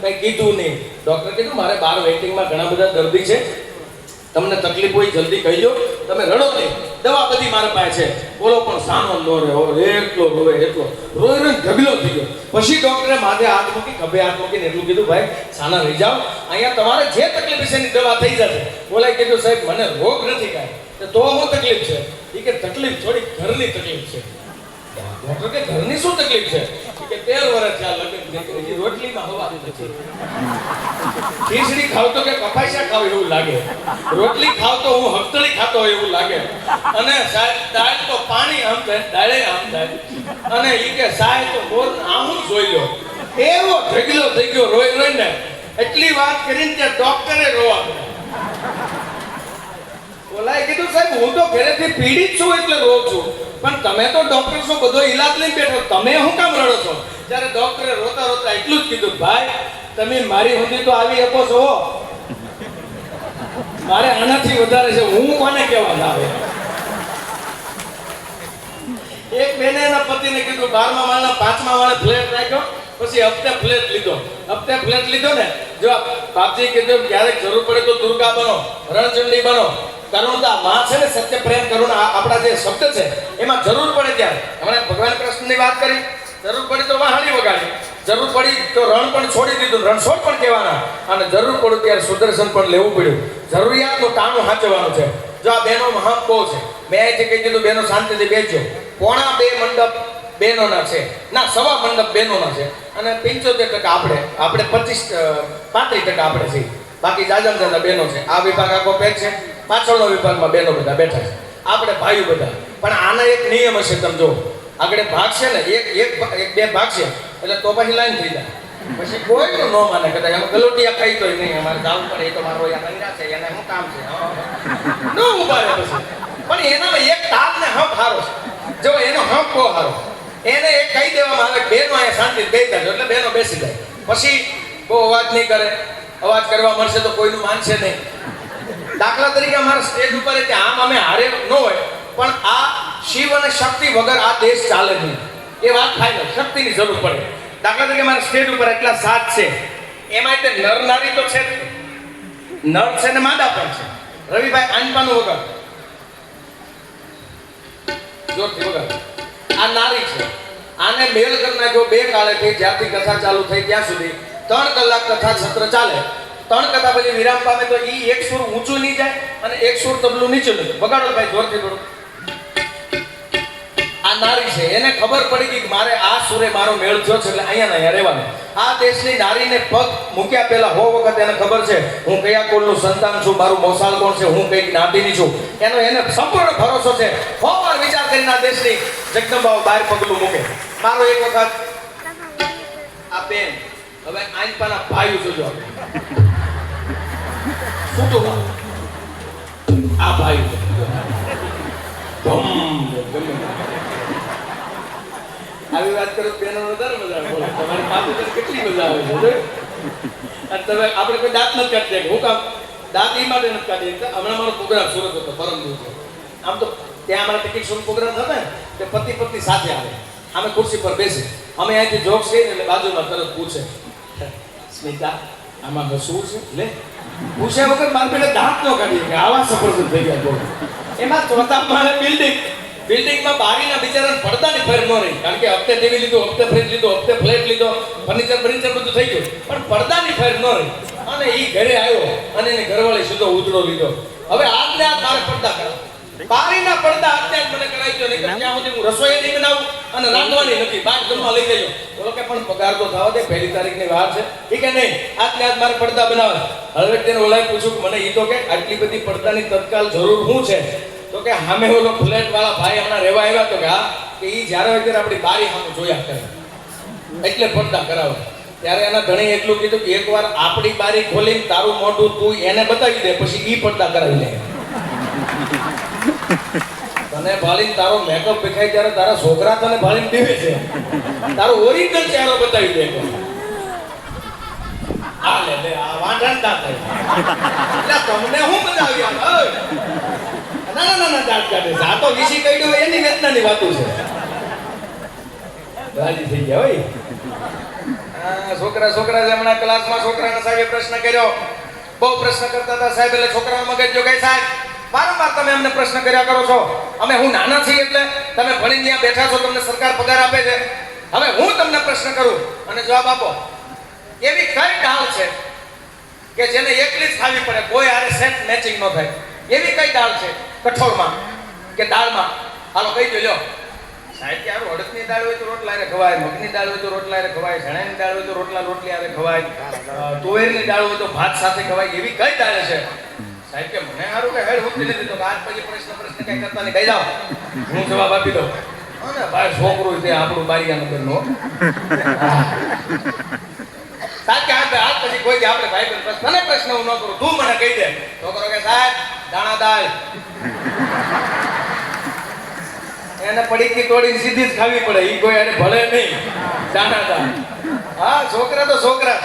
કંઈ કીધું નહીં. ડૉક્ટર કીધું, મારે બહાર વેઇટિંગમાં ઘણા બધા દર્દી છે. તમને તકલીફ હોય જલ્દી કહીજો તમે રડો નહીં. દવા બધી મારા પાસે છે. બોલો, પણ સાનો નો રહ્યો. એટલો રોવે એટલો રોઈ રોઈ ઢગલો થઈ ગયો. પછી ડૉક્ટરે માથે હાથ મૂકી ખભે હાથ મૂકીને એટલું કીધું, ભાઈ, સાના રહી જાઓ. અહીંયા તમારે જે તકલીફ છે એની દવા થઈ જશે. બોલાય કીધું, સાહેબ, મને રોગ નથી કાંઈ. તો હું તકલીફ છે. એ કે તકલીફ થોડી ઘરની તકલીફ છે. રોટલી ખાવ તો હું હફતળી ખાતો હોય એવું લાગે. અને સાહેબ, દાળ તો પાણી આમ થાય, દાળે આમ થાય. અને ઈ કે સાહેબ તો બોલ આમ જોઈ લો. એવો ઢગલો થઈ ગયો રોઈ ને એટલી વાત કરીને ત્યાં ડોક્ટરે રોવા બોલાય કીધું, સાહેબ, હું તો ઘરેથી પીડિત છું એટલે રોઉં છું. પણ તમે તો ડોક્ટર છો બધો ઈલાજ લઈને બેઠો. તમે શું કામ રડો છો? જ્યારે ડોક્ટરે રોતા રોતા એટલું જ કીધું, ભાઈ, તમે મારી સુધી તો આવી શકો છો. મારે આનાથી વધારે છે. હું કોને કહેવા આવે? એક બેને એના પતિને કીધું, બારમા માળના પાંચમા માળે ફ્લેટ રાખ્યો, પછી હપ્તે ફ્લેટ લીધો. હપ્તે ફ્લેટ લીધો ને, જો બાપજી કીધું, ક્યારેક જરૂર પડે તો દુર્ગા બનો રણચંડી બનો. કરુણતા, માં છે ને સત્ય, પ્રેમ, કરુણા આપણા જે શબ્દ છે, એમાં જરૂર પડે ત્યારે. હમણાં ભગવાન કૃષ્ણની વાત કરી. જરૂર પડી તો વાહણી વગાડી. જરૂર પડી તો રણ પણ છોડી દીધું. રણછોડ પણ કહેવાના. અને જરૂર પડ્યું ત્યારે સુદર્શન પણ લેવું પડ્યું. જરૂરિયાતનું ટાણું સાચવવાનું છે. જો આ બેનો મહત્વ બહુ છે. મેં જે કહી દીધું, બેનો શાંતિથી બેસજો. પોણા બે મંડપ બહેનોના છે. ના, સવા મંડપ બહેનોના છે. અને પંચોતેર ટકા આપણે. આપણે પચીસ પાંત્રીસ ટકા આપણે છીએ. બાકી જાજમ જાજા બહેનો છે. આ વિભાગ આખો પેક છે પાછળનો વિભાગમાં બહેનો બધા બેઠા છે. આપણે ભાઈઓ બધા. પણ આના એક નિયમ હશે તમે જો આગળ ભાગ છે ને, એક એક એક બે ભાગ છે. એટલે તો પછી લાઈન થઈ જાય. પછી કોઈ ન માને કદાચ. અમે ગલોટિયા ખાઈ તો નહીં. અમારે જવું પડે. એ તો મારો યા રંગા છે. એને શું કામ છે? ન ઊભા રહે પછી. પણ એનામાં એક તાપ ને હપ હારો જો એનો હક બહુ હારો એને એક કહી દેવામાં આવે બેનો અહીંયા શાંતિ કહી દેજો એટલે બેનો બેસી જાય. પછી બહુ અવાજ નહીં કરે. અવાજ કરવા મળશે તો કોઈનું માનશે નહીં. દાખલા તરીકે અમારા સ્ટેજ ઉપર કે આમ અમે હારે ન હોય, પણ આ શિવ અને શક્તિ વગર આ દેશ ચાલે નહીં. એ વાત થાય શક્તિની જરૂર પડે. દાખલા તરીકે મારા સ્ટેજ ઉપર એટલા સાત છે. એમાં તે નર નારી તો છે જ. નર છે ને માદા પણ છે. રવિભાઈ આનપાનું વગર જોરથી વગર આ નારી છે. આને મેલ કરી નાખ્યો બે કાળે કાળેથી જ્યાંથી કથા ચાલુ થઈ, ત્યાં સુધી ત્રણ કલાક કથા સત્ર ચાલે. ત્રણ કથા પછી વિરામ પામે તો ઈ એક સુર ઊંચું નહીં જાય અને એક સુર તબલું નીચું નહીં. વગાડો ભાઈ, જોરથી થોડું આ નારી છે. એને ખબર પડી ગઈ કે મારે આ સુરે મારો મેળ થયો છે એટલે અહીંયા નહીં રહેવાનું. આ દેશની નારીને પગ મૂક્યા પહેલા હો વખત એને ખબર છે, હું કયા કુળનું સંતાન છું, મારું મોસાલ કોણ છે, હું કઈ જ્ઞાતિની છું. એનો એને સંપૂર્ણ ભરોસો છે. હો વાર વિચાર કરીને આ દેશની જગદંબાઓ બહાર પગલું મૂકે. મારો એક વખત આ બેન, હવે આંચપાના ભાઈ જોજો. છૂટું આ ભાઈ. આવી વાત કરો બેનો વધારે મજા આવે. તમારી પાસે કેટલી મજા આવે છે તમે, આપણે કોઈ દાંત નથી કાઢી. હું કામ દાંત એ માટે નથી કાઢી હમણાં મારો પ્રોગ્રામ સુરત હતો, પરમ દિવસે. આમ તો ત્યાં અમારા ટિકિટ શોનો પ્રોગ્રામ થતો ને, તે પતિ પત્ની સાથે આવે. અમે ખુરશી પર બેસી અમે અહીંથી જોક્સ કહીએ ને એટલે બાજુમાં તરત પૂછે. સ્મિતા આમાં હસવું છે? લે. પૂછ્યા વગર મારા પેલા દાંત ન કાઢી કે આવા સફરજન થઈ ગયા બોલો એમાં ચોથા માળે બિલ્ડિંગ બિલ્ડિંગમાં બારીના બિચારાને પડદાની ફેર ન રહી. કારણ કે હપ્તે ટીવી લીધો હપ્તે ફ્રીજ લીધો હપ્તે ફ્લેટ લીધો ફર્નિચર ફર્નિચર બધું થઈ ગયું. પણ પડદાની ફેર ન રહી. અને એ ઘરે આવ્યો અને એને ઘરવાળી સીધો ઉધડો લીધો. હવે આજને આ મારે પડદા કરાવ બારીના પડદા અત્યારે મને કરાવી દો નહીં ત્યાં સુધી હું રસોઈ નહીં બનાવું. અને રાંધવાની નથી. બાર જમવા લઈ જજો. બોલો કે પણ પગાર તો થવા દે, પહેલી તારીખની વાર છે. ઠીક કે નહીં આજને આજ મારે પડદા બનાવે હવે તેને ઓલાએ પૂછ્યું મને એ તો કે આટલી બધી પડદાની તત્કાલ જરૂર શું છે? તો કે સામે ઓલો ફ્લેટ વાળા ભાઈ હમણાં રહેવા આવ્યા તો કે હા, કે ઈ જ્યારે હોય ત્યારે આપણી બારી સામે જોયા કરે. એટલે પડદા કરાવે. ત્યારે એના ધણી એટલું કીધું કે એકવાર આપણી બારી ખોલીને તારું મોઢું તું એને બતાવી દે, પછી ઈ પડદા કરાવી લે. તને ભાળી તારો મેકઅપ દેખાય ત્યારે તારા છોકરા તને ભાળીને દેવે છે. તારો ઓરિજિનલ ચહેરો બતાવી દે. આ લે લે આ વાંઢાણ દાંત આવ્યા. એટલે તમને હું બતાવી આમ, ઓય. ના ના ના ના દાંત કાઢે આ તો વીસી હોય એની વેદનાની વાતો છે. રાજી થઈ ગયા હોય. છોકરા છોકરા જ હમણાં ક્લાસમાં છોકરાને સાહેબે પ્રશ્ન કર્યો. બહુ પ્રશ્ન કરતા હતા સાહેબ એટલે છોકરાનો મગજ જો સાહેબ. વારંવાર તમે અમને પ્રશ્ન કર્યા કરો છો. અમે હું નાના છીએ એટલે તમે ભણીને ત્યાં બેઠા છો તમને સરકાર પગાર આપે છે. હવે હું તમને પ્રશ્ન કરું અને જવાબ આપો. એવી કઈ ડાળ છે કે જેને એકલી જ ખાવી પડે કોઈ આરે સેટ મેચિંગ ન થાય? એવી કઈ દાળ છે કઠોળમાં કે દાળમાં? હાલો કહી જોજો સાહેબ કે હારું અડદની દાળ હોય તો રોટલા રે ખવાય મગની દાળ હોય તો રોટલા રે ખવાય ચણાની દાળ હોય તો રોટલા રોટલી આવે ખવાય તુવેરની દાળ હોય તો ભાત સાથે ખવાય એવી કઈ દાળ છે? સાહેબ કે મને સારું કે હેડ ઉઠી નથી તો આજ પછી પ્રશ્ન પ્રશ્ન કઈ કરતા નહીં. કહી જાઓ હું જવાબ આપી દઉં. ભાઈ છોકરું છે આપણું બારિયા નગરનો સાહેબ કે આ આજ પછી કોઈ આપણે ભાઈ પ્રશ્ન મને પ્રશ્ન હું ન કરું. તું મને કહી દે. છોકરો કે સાહેબ દાણા દાળ. એને પડીકી તોડીને સીધી જ ખાવી પડે. એ કોઈ એને ભળે નહીં. દાણા દાળ. હા છોકરા તો છોકરા.